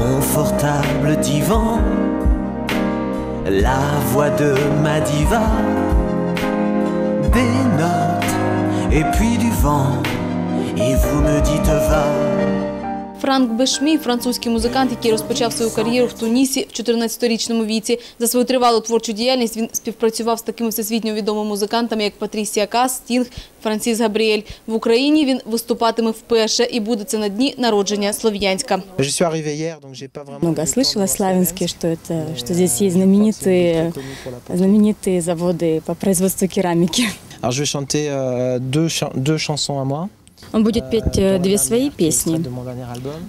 confortable divan, la voix de ma diva, des notes et puis du vent, et vous me dites va. Франк Бешмі – французький музикант, який розпочав свою кар'єру в Тунісі в 14-річному віці. За свою тривалу творчу діяльність він співпрацював з такими всесвітньо відомими музикантами, як Патрісія Кас, Стінг, Франсіс Габріель. В Україні він виступатиме вперше і буде це на дні народження Слов'янська. Je suis arrivé hier, donc j'ai pas vraiment. Много слышала славянске, что это, что здесь есть знаменитые, знаменитые заводы по производству керамики. Alors je vais chanter euh, deux, chan- deux chansons à moi. Он будет петь э, две свои песни.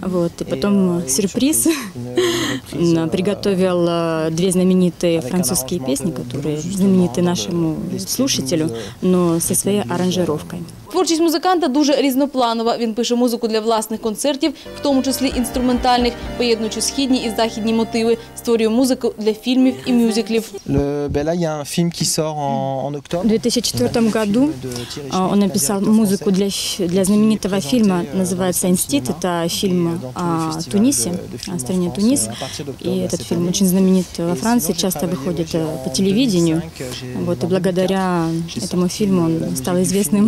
Вот, и потом э, сюрприз. Приготовил э, две знаменитые французские песни, которые знамениты нашему слушателю, но со своей аранжировкой. Творчість музиканта дуже різнопланова. Він пише музику для власних концертів, в тому числі інструментальних, поєднуючи східні і західні мотиви. Створює музику для фільмів і мюзиклів. Le, ben là, il y a un film qui sort en, en octobre. В 2004 году de Thierry а, Schmitt, он un написал directeur музыку français. для, ф- для знаменитого présenté, фильма, euh, называется dans le «Инстит». cinéma. Это Et фильм dans tous les о festivals Тунисе, de- de films о en стране France, Тунис. à partir d'octobre, И là, этот cette фильм année. очень знаменит Et во sinon, Франции, j'ai часто travaillé, выходит ouais, э, en по телевидению. 2005, j'ai- Вот, и en благодаря 2004, этому j'ai фильму sorti, euh, la он musique стал du известным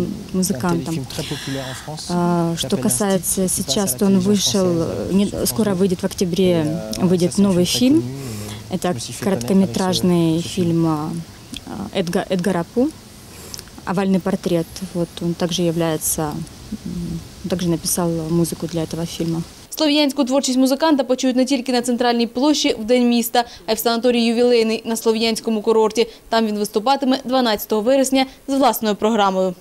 film, м, d'une- d'un музыкантом. téléfilm très populaire en France, А, qui Что s'appelle касается «Instinct», qui passe à сейчас, la то он télévision вышел, française, не- je pense, скоро en выйдет в октябре, Et, euh, ça, выйдет c'est un новый film très фильм. connu, et Это je me suis fait короткометражный connaître avec ce- ce film. фильм а, а, Эдга- Эдгара Пу «Овальный портрет». Вот, он также является, м, он также написал музыку для этого фильма. Слов'янську творчість музиканта почують не тільки на центральній площі в День міста, а й в санаторії ювілейний на Слов'янському курорті. Там він виступатиме 12 вересня з власною програмою.